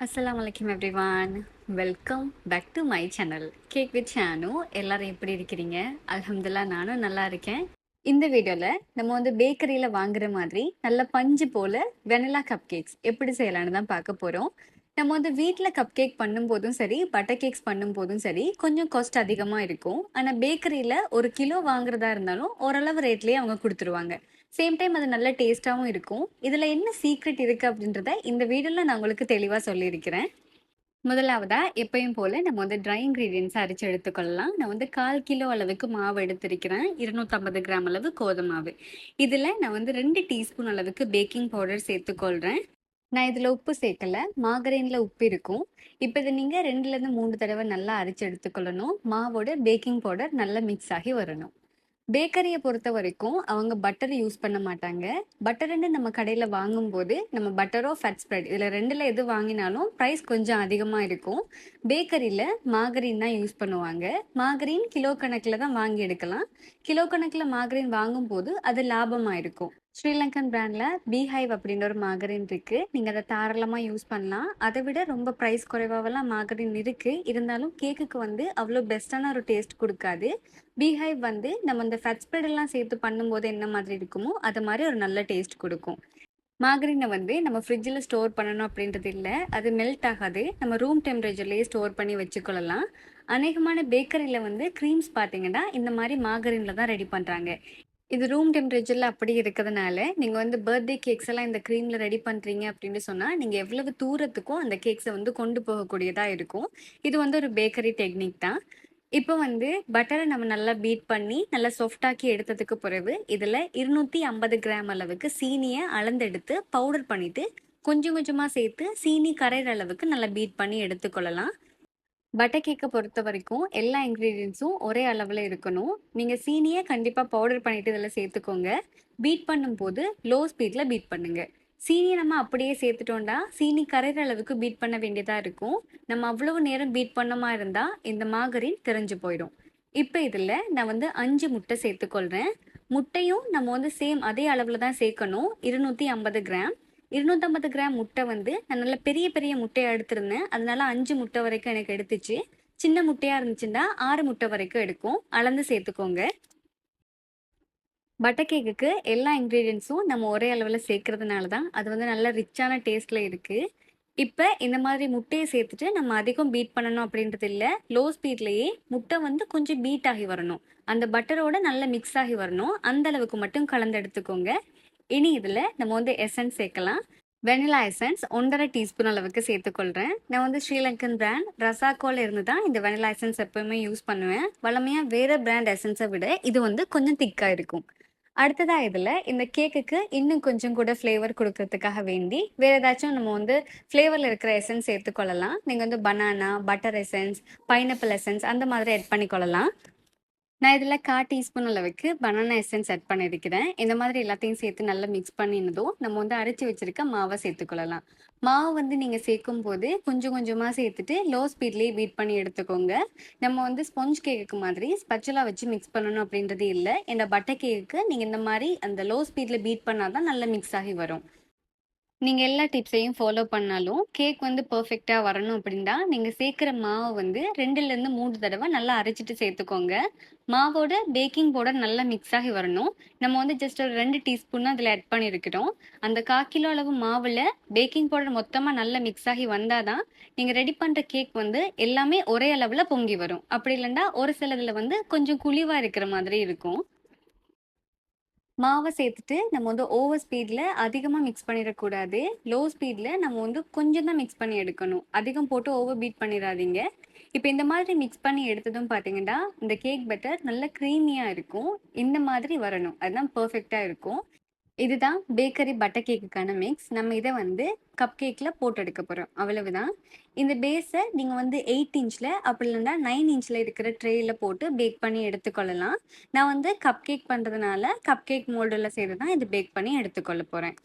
அஸ்லாம் வலைக்கம் everyone welcome back to my channel cake with Shanu எல்லாரும் எப்படி இருக்கிறீங்க? அல்ஹம்துல்லா நானும் நல்லா இருக்கேன். இந்த வீடியோவில் நம்ம வந்து பேக்கரியில் வாங்குற மாதிரி நல்ல பஞ்சு போல வெனிலா கப் கேக்ஸ் எப்படி செய்யலான்னு தான் பார்க்க போகிறோம் நம்ம வந்து வீட்டில் கப் கேக் பண்ணும்போதும் சரி பட்டர் கேக்ஸ் பண்ணும்போதும் சரி கொஞ்சம் காஸ்ட் அதிகமாக இருக்கும். ஆனால் பேக்கரியில் ஒரு கிலோ வாங்குறதா இருந்தாலும் ஓரளவு ரேட்லேயே அவங்க கொடுத்துருவாங்க. சேம் டைம் அது நல்ல டேஸ்ட்டாகவும் இருக்கும். இதில் என்ன சீக்ரெட் இருக்குது அப்படின்றத இந்த வீடியோவில் நான் உங்களுக்கு தெளிவாக சொல்லியிருக்கிறேன். முதலாவதா எப்பயும் போல நம்ம வந்து ட்ரை இன்க்ரீடியன்ஸ் அரைச்சி எடுத்துக்கொள்ளலாம். நான் வந்து கால் கிலோ அளவுக்கு மாவு எடுத்திருக்கிறேன். இருநூத்தம்பது கிராம் அளவு கோதுமை மாவு. இதில் நான் வந்து ரெண்டு டீஸ்பூன் அளவுக்கு பேக்கிங் பவுடர் சேர்த்துக்கொள்கிறேன் நான் இதில் உப்பு சேர்க்கல. மாகரீனில் உப்பு இருக்கும். இப்போ இதை நீங்கள் ரெண்டுலேருந்து மூணு தடவை நல்லா அரைச்சி எடுத்துக்கொள்ளணும். மாவோட பேக்கிங் பவுடர் நல்லா மிக்ஸ் ஆகி வரணும். பேக்கரியை பொறுத்த வரைக்கும் அவங்க பட்டர் யூஸ் பண்ண மாட்டாங்க. பட்டருன்னு நம்ம கடையில் வாங்கும்போது நம்ம பட்டரோ ஃபேட் ஸ்ப்ரெட் இதில் ரெண்டில் எது வாங்கினாலும் ப்ரைஸ் கொஞ்சம் அதிகமாக இருக்கும். பேக்கரியில் மாகரீன் தான் யூஸ் பண்ணுவாங்க. மாகரீன் கிலோ கணக்கில் தான் வாங்கி எடுக்கலாம். கிலோ கணக்கில் மாகரீன் வாங்கும்போது அது லாபமாக இருக்கும். ஸ்ரீலங்கன் பிராண்டில் பீஹைவ் அப்படின்ற ஒரு மாகரின் இருக்குது நீங்கள் அதை தாராளமாக யூஸ் பண்ணலாம். அதை விட ரொம்ப ப்ரைஸ் குறைவாகலாம் மாகரின் இருக்குது இருந்தாலும் கேக்குக்கு வந்து அவ்வளோ பெஸ்ட்டான ஒரு டேஸ்ட் கொடுக்காது. பீஹைவ் வந்து நம்ம இந்த ஃபட் ஸ்ப்ரெட் எல்லாம் சேர்த்து பண்ணும்போது என்ன மாதிரி இருக்குமோ அது மாதிரி ஒரு நல்ல டேஸ்ட் கொடுக்கும். மாகரினை வந்து நம்ம ஃப்ரிட்ஜில் ஸ்டோர் பண்ணணும் அப்படின்றது இல்லை. அது மெல்ட் ஆகாது. நம்ம ரூம் டெம்பரேச்சர்லேயே ஸ்டோர் பண்ணி வச்சுக்கொள்ளலாம். அநேகமான பேக்கரியில் வந்து க்ரீம்ஸ் பார்த்தீங்கன்னா இந்த மாதிரி மாகரினில் தான் ரெடி பண்ணுறாங்க இது ரூம் டெம்பரேச்சரில் அப்படி இருக்கிறதுனால நீங்கள் வந்து பர்த்டே கேக்ஸ் எல்லாம் இந்த க்ரீமில் ரெடி பண்ணுறீங்க அப்படின்னு சொன்னால் நீங்கள் எவ்வளவு தூரத்துக்கும் அந்த கேக்ஸை வந்து கொண்டு போகக்கூடியதாக இருக்கும். இது வந்து ஒரு பேக்கரி டெக்னிக் தான். இப்போ வந்து பட்டரை நம்ம நல்லா பீட் பண்ணி நல்லா சாஃப்டாக்கி எடுத்ததுக்கு பிறகு இதில் இருநூற்றி ஐம்பது கிராம் அளவுக்கு சீனியை அளந்தெடுத்து பவுடர் பண்ணிவிட்டு கொஞ்சம் கொஞ்சமாக சேர்த்து சீனி கரையிற அளவுக்கு நல்லா பீட் பண்ணி எடுத்துக்கொள்ளலாம். பட்டர் கேக்கை பொறுத்த வரைக்கும் எல்லா இன்க்ரீடியன்ஸும் ஒரே அளவில் இருக்கணும். நீங்கள் சீனியை கண்டிப்பாக பவுடர் பண்ணிவிட்டு இதில் சேர்த்துக்கோங்க. பீட் பண்ணும்போது லோ ஸ்பீடில் பீட் பண்ணுங்கள் சீனியை நம்ம அப்படியே சேர்த்துட்டோம்டா சீனி கரைகிற அளவுக்கு பீட் பண்ண வேண்டியதாக இருக்கும். நம்ம அவ்வளவு நேரம் பீட் பண்ணமா இருந்தால் இந்த மாகரின் தெரிஞ்சு போயிடும். இப்போ இதில் நான் வந்து அஞ்சு முட்டை சேர்த்துக்கொள்கிறேன் முட்டையும் நம்ம வந்து சேம் அதே அளவில் தான் சேர்க்கணும். இருநூற்றி ஐம்பது கிராம். இருநூற்றம்பது கிராம் முட்டை வந்து நான் நல்ல பெரிய பெரிய முட்டையை எடுத்திருந்தேன். அதனால அஞ்சு முட்டை வரைக்கும் எனக்கு எடுத்துச்சு. சின்ன முட்டையாக இருந்துச்சுன்னா ஆறு முட்டை வரைக்கும் எடுக்கும். அளந்து சேர்த்துக்கோங்க. பட்டர் கேக்குக்கு எல்லா இன்க்ரீடியன்ஸும் நம்ம ஒரே அளவில் சேர்க்கறதுனால தான் அது வந்து நல்ல ரிச்சான டேஸ்ட்டில் இருக்குது இப்போ இந்த மாதிரி முட்டையை சேர்த்துட்டு நம்ம அதிகம் பீட் பண்ணணும் அப்படின்றது இல்லை. லோ ஸ்பீட்லேயே முட்டை வந்து கொஞ்சம் பீட் ஆகி வரணும். அந்த பட்டரோட நல்லா மிக்ஸ் ஆகி வரணும். அந்த அளவுக்கு மட்டும் கலந்து எடுத்துக்கோங்க. இனி இதில் நம்ம வந்து எசன்ஸ் சேர்க்கலாம். வெனிலா எசன்ஸ் ஒன்றரை டீஸ்பூன் அளவுக்கு சேர்த்துக்கொள்கிறேன் நான் வந்து ஸ்ரீலங்கன் பிராண்ட் ரசாக்கோல இருந்து தான் இந்த வெனிலா எசன்ஸ் எப்பவுமே யூஸ் பண்ணுவேன். வளமையாக வேறு பிராண்ட் எசன்ஸை விட இது வந்து கொஞ்சம் திக்காக இருக்கும். அடுத்ததாக இதில் இந்த கேக்குக்கு இன்னும் கொஞ்சம் கூட ஃப்ளேவர் கொடுக்கறதுக்காக வேண்டி வேறு ஏதாச்சும் நம்ம வந்து ஃப்ளேவரில் இருக்கிற எசன்ஸ் சேர்த்துக்கொள்ளலாம். நீங்கள் வந்து banana butter essence pineapple essence அந்த மாதிரி ஆட் பண்ணிக்கொள்ளலாம். நான் இதில் கா டீஸ்பூன் அளவுக்கு பனானா எசன்ஸ் ஆட் பண்ணியிருக்கிறேன் இந்த மாதிரி எல்லாத்தையும் சேர்த்து நல்லா மிக்ஸ் பண்ணினதும் நம்ம வந்து அரைச்சி வச்சிருக்க மாவை சேர்த்துக்கொள்ளலாம். மாவு வந்து நீங்கள் சேர்க்கும் போது கொஞ்சம் கொஞ்சமாக சேர்த்துட்டு லோ ஸ்பீட்லேயே பீட் பண்ணி எடுத்துக்கோங்க. நம்ம வந்து ஸ்பாஞ்ச் கேக்கு மாதிரி ஸ்பெச்சலாக வச்சு மிக்ஸ் பண்ணணும் அப்படின்றது இல்லை. இந்த பட்டர் கேக்கு நீங்கள் இந்த மாதிரி அந்த லோ ஸ்பீடில் பீட் பண்ணால் தான் நல்லா மிக்ஸ் ஆகி வரும். நீங்கள் எல்லா டிப்ஸையும் ஃபாலோ பண்ணாலும் கேக் வந்து பர்ஃபெக்டாக வரணும் அப்படின்னா நீங்கள் சேர்க்குற மாவை வந்து ரெண்டுலேருந்து மூணு தடவை நல்லா அரைச்சிட்டு சேர்த்துக்கோங்க. மாவோட பேக்கிங் பவுடர் நல்லா மிக்ஸ் ஆகி வரணும். நம்ம வந்து ஜஸ்ட் ஒரு ரெண்டு டீஸ்பூன் தான் அதில் ஆட் பண்ணியிருக்கிறோம் அந்த கா கிலோ அளவு மாவில் பேக்கிங் பவுடர் மொத்தமாக நல்லா மிக்ஸ் ஆகி வந்தால் தான் நீங்கள் ரெடி பண்ணுற கேக் வந்து எல்லாமே ஒரே அளவில் பொங்கி வரும். அப்படி இல்லைன்னா ஒரு சிலதில் வந்து கொஞ்சம் குழிவாக இருக்கிற மாதிரி இருக்கும். மாவை சேர்த்துட்டு நம்ம வந்து ஓவர் ஸ்பீடில் அதிகமாக மிக்ஸ் பண்ணிடக்கூடாது. லோ ஸ்பீடில் நம்ம வந்து கொஞ்சம் தான் மிக்ஸ் பண்ணி எடுக்கணும். அதிகம் போட்டு ஓவர் பீட் பண்ணிடாதீங்க. இப்போ இந்த மாதிரி மிக்ஸ் பண்ணி எடுத்ததும் பார்த்தீங்கன்னா இந்த கேக் பட்டர் நல்ல க்ரீமியாக இருக்கும். இந்த மாதிரி வரணும். அதுதான் பர்ஃபெக்டாக இருக்கும். இதுதான் பேக்கரி பட்டர் கேக்குக்கான மிக்ஸ் நம்ம இதை வந்து கப் கேக்கில் போட்டு எடுக்க போகிறோம் அவ்வளவுதான். இந்த பேஸை நீங்கள் வந்து எயிட் இன்ச்சில் அப்படி இல்லைன்னா நைன் இன்ச்சில் இருக்கிற ட்ரேயில் போட்டு பேக் பண்ணி எடுத்துக்கொள்ளலாம் நான் வந்து கப் கேக் பண்ணுறதுனால கப் கேக் மோல்டில் செய்து தான் இது பேக் பண்ணி எடுத்துக்கொள்ள போகிறேன்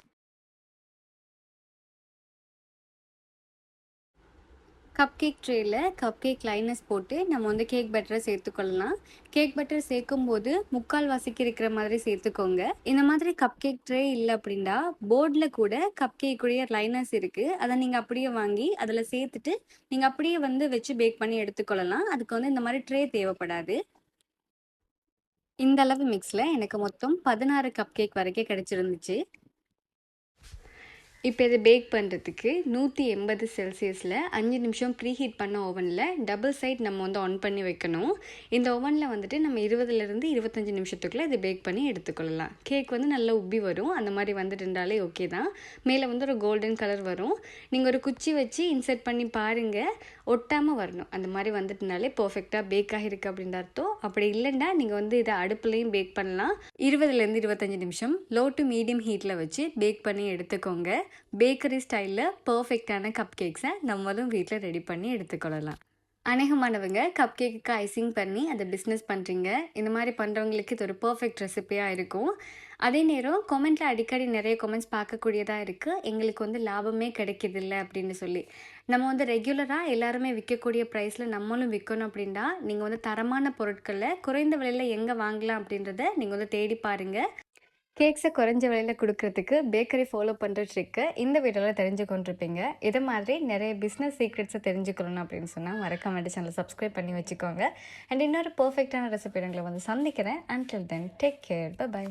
கப் கேக் ட்ரேயில் கப் கேக் லைனஸ் போட்டு நம்ம வந்து கேக் பட்டரை சேர்த்துக்கொள்ளலாம். கேக் பட்டர் சேர்க்கும் போது முக்கால் வாசிக்கு இருக்கிற மாதிரி சேர்த்துக்கோங்க. இந்த மாதிரி கப் கேக் ட்ரே இல்லை அப்படின்னா போர்டில் கூட கப் கேக்குடைய லைனஸ் இருக்குது அதை நீங்கள் அப்படியே வாங்கி அதில் சேர்த்துட்டு நீங்கள் அப்படியே வந்து வச்சு பேக் பண்ணி எடுத்துக்கொள்ளலாம். அதுக்கு வந்து இந்த மாதிரி ட்ரே தேவைப்படாது. இந்த அளவு மிக்ஸில் எனக்கு மொத்தம் பதினாறு கப் கேக் வரைக்கும் கிடச்சிருந்துச்சு. இப்போ இதை பேக் பண்ணுறதுக்கு நூற்றி எண்பது செல்சியஸில் அஞ்சு நிமிஷம் ப்ரீ ஹீட் பண்ண ஓவனில் டபுள் சைட் நம்ம வந்து ஆன் பண்ணி வைக்கணும். இந்த ஓவனில் வந்துட்டு நம்ம இருபதுலேருந்து இருபத்தஞ்சி நிமிஷத்துக்குள்ளே இதை பேக் பண்ணி எடுத்துக்கொள்ளலாம். கேக் வந்து நல்லா உப்பி வரும். அந்த மாதிரி வந்துட்டுருந்தாலே ஓகே தான். மேலே வந்து ஒரு கோல்டன் கலர் வரும். நீங்கள் ஒரு குச்சி வச்சு இன்சர்ட் பண்ணி பாருங்கள் ஒட்டாமல் வரணும். அந்த மாதிரி வந்துட்டுனாலே பர்ஃபெக்டாக பேக் ஆகிருக்கு அப்படின்ற அர்த்தம். அப்படி இல்லைன்னா நீங்கள் வந்து இதை அடுப்புலையும் பேக் பண்ணலாம். இருபதுலேருந்து இருபத்தஞ்சி நிமிஷம் லோ டு மீடியம் ஹீட்டில் வச்சு பேக் பண்ணி எடுத்துக்கோங்க. பேக்கரி ஸ்டைலில் பர்ஃபெக்டான கப் கேக்ஸை நம்மளும் வீட்டில் ரெடி பண்ணி எடுத்துக்கொள்ளலாம். அநேகமானவங்க கப் கேக்குக்கு ஐசிங் பண்ணி அதை பிஸ்னஸ் பண்ணுறீங்க இந்த மாதிரி பண்ணுறவங்களுக்கு இது ஒரு பர்ஃபெக்ட் ரெசிபியாக இருக்கும். அதே நேரம் கொமெண்ட்டில் அடிக்கடி நிறைய கொமெண்ட்ஸ் பார்க்கக்கூடியதாக இருக்குது எங்களுக்கு வந்து லாபமே கிடைக்கிதில்ல அப்படின்னு சொல்லி. நம்ம வந்து ரெகுலராக எல்லாருமே விற்கக்கூடிய ப்ரைஸில் நம்மளும் விற்கணும் அப்படின்னா நீங்கள் வந்து தரமான பொருட்களை குறைந்த விலையில் எங்கே வாங்கலாம் அப்படின்றத நீங்கள் வந்து தேடி பாருங்கள் கேக்ஸை குறைஞ்ச விலையில் கொடுக்கறதுக்கு பேக்கரி ஃபாலோ பண்ணுற ட்ரிக்கு இந்த வீடியோவில் தெரிஞ்சு கொண்டிருப்பீங்க. இது மாதிரி நிறைய பிஸ்னஸ் சீக்ரெட்ஸை தெரிஞ்சுக்கணும் அப்படின்னு சொன்னால் மறக்காம சேனலை சப்ஸ்கிரைப் பண்ணி வச்சுக்கோங்க. அண்ட் இன்னொரு பர்ஃபெக்டான ரெசிபி உங்களை வந்து சந்திக்கிறேன். Until then take care bye